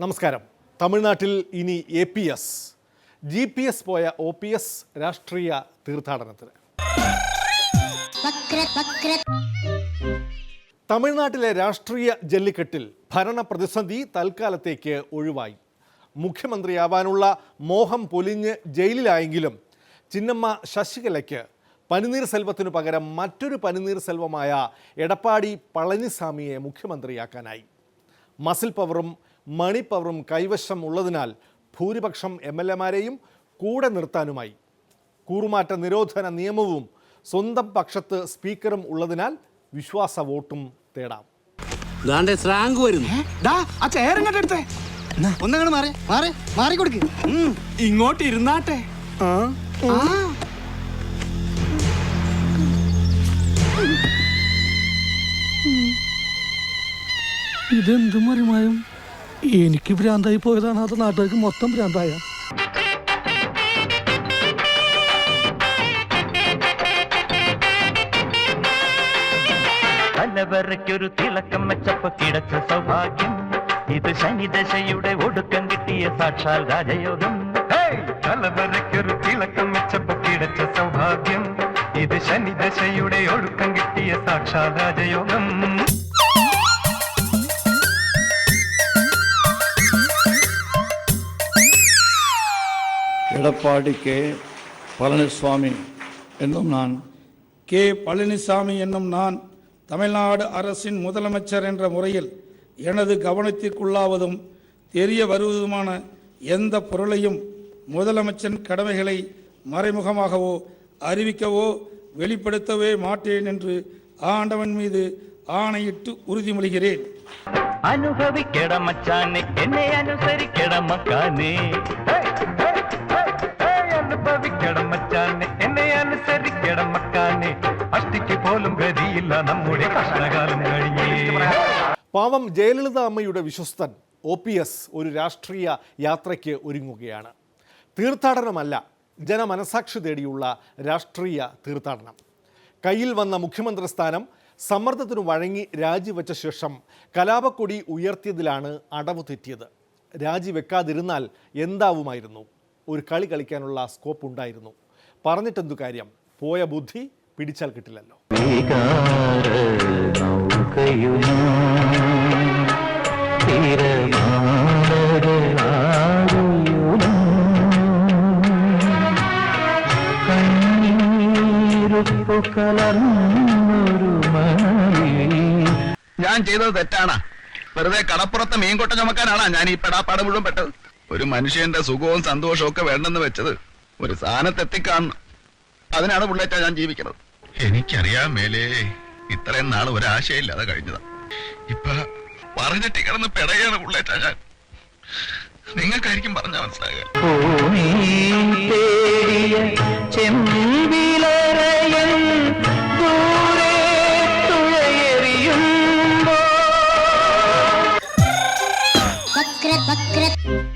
നമസ്കാരം. തമിഴ്നാട്ടിൽ ഇനി E P S. G P S പോയ ഒ പി എസ് രാഷ്ട്രീയ തീർത്ഥാടനത്തിന്. തമിഴ്നാട്ടിലെ രാഷ്ട്രീയ ജല്ലിക്കെട്ടിൽ ഭരണ പ്രതിസന്ധി തൽക്കാലത്തേക്ക് ഒഴിവായി. മുഖ്യമന്ത്രിയാവാനുള്ള മോഹം പൊലിഞ്ഞ് ജയിലിലായെങ്കിലും ചിന്നമ്മ ശശികലയ്ക്ക് പനിനീർ സെൽവത്തിനു പകരം മറ്റൊരു പനിനീർ സെൽവമായ എടപ്പാടി പളനിസ്വാമിയെ മുഖ്യമന്ത്രിയാക്കാനായി. മസിൽ പവറും മണി പവറും കൈവശം ഉള്ളതിനാൽ ഭൂരിപക്ഷം എം എൽ എമാരെയും കൂടെ നിർത്താനുമായി. കൂറുമാറ്റ നിരോധന നിയമവും സ്വന്തം പക്ഷത്ത് സ്പീക്കറും ഉള്ളതിനാൽ വിശ്വാസ വോട്ടും തേടാം. വരുന്നു. ഡാ ആ ചെയർ ഇങ്ങോട്ട് എടുത്തേ ഒന്നങ്ങട് മാറി മാറി മാറി കൊടുക്ക്. ഇങ്ങോട്ട് ഇരുന്നാട്ടെ. ആ. ഇതെന്ത് മറിമായും? എനിക്ക് ഭ്രാന്തായി പോയതാണ് അത് നാട്ടുകാർക്ക് മൊത്തം ഭ്രാന്തായ. ഒരു തിളക്കം വെച്ചപ്പോ കിടച്ച സൗഭാഗ്യം. இது சனி தசையுடைய ஒடுக்கம் கிட்டிய சாட்சால் ராஜயோகம். தலைவரைக்கொரு திலக்கம் மெச்சப்ப கிடைச்ச சௌபாகியம். இது சனி தசையுடைய ஒடுக்கம் கிட்டிய சாட்சால் ராஜயோகம். எடப்பாடி கே பழனிசாமி என்னும் நான். கே. பழனிசாமி என்னும் நான் தமிழ்நாடு அரசின் முதலமைச்சர் என்ற முறையில் எனது கவனத்திற்குள்ளாவதும் தெரிய வருவதுமான எந்த பொருளையும் முதலமைச்சன் கடமைகளை மறைமுகமாகவோ அறிவிக்கவோ வெளிப்படுத்தவே மாட்டேன் என்று ஆண்டவன் மீது ஆணையிட்டு உறுதிமொழிகிறேன். அனுபவிக்கடமச்சானே என்னை அனுசரிக்கடமக்கானே அனுபவிக்கடமச்சானே என்னை அனுசரிக்கடமக்கானே அஷ்டிக்கு போலும் கதியில்ல நம்முடைய கஷ்டகால പാവം ജയലളിത അമ്മയുടെ വിശ്വസ്തൻ ഒ പി എസ് ഒരു രാഷ്ട്രീയ യാത്രയ്ക്ക് ഒരുങ്ങുകയാണ്. തീർത്ഥാടനമല്ല ജനമനസാക്ഷി തേടിയുള്ള രാഷ്ട്രീയ തീർത്ഥാടനം. കയ്യിൽ വന്ന മുഖ്യമന്ത്രി സ്ഥാനം സമ്മർദ്ദത്തിനു വഴങ്ങി രാജിവെച്ച ശേഷം കലാപക്കൊടി ഉയർത്തിയതിലാണ് അടവ് തെറ്റിയത്. രാജിവെക്കാതിരുന്നാൽ എന്താവുമായിരുന്നു? ഒരു കളി കളിക്കാനുള്ള സ്കോപ്പ് ഉണ്ടായിരുന്നു. പറഞ്ഞിട്ടെന്തു കാര്യം? പോയ ബുദ്ധി പിടിച്ചാൽ കിട്ടില്ലല്ലോ. ഞാൻ ചെയ്തത് തെറ്റാണ്. വെറുതെ കടപ്പുറത്ത് മീൻകൊട്ട ചുമക്കാനാണ് ഞാൻ ഈ പെടാപ്പാട് മുഴുവൻ പെട്ടത്. ഒരു മനുഷ്യന്റെ സുഖവും സന്തോഷവും ഒക്കെ വേണ്ടെന്ന് വെച്ചത് ഒരു സാധനത്തെത്തിക്കാണ്. അതിനാണ് പുള്ളേറ്റ ഞാൻ ജീവിക്കുന്നത്. എനിക്കറിയാൻ മേലേ. ഇത്രയും നാൾ ഒരാശയില്ലാതെ കഴിഞ്ഞതാ. ഇപ്പൊ പറഞ്ഞിട്ട് കിടന്ന് പിടയാണ് പുള്ളേറ്റ ഞാൻ. നിങ്ങൾക്കായിരിക്കും പറഞ്ഞാൽ മനസ്സിലാകുക. വക്ര വക്ര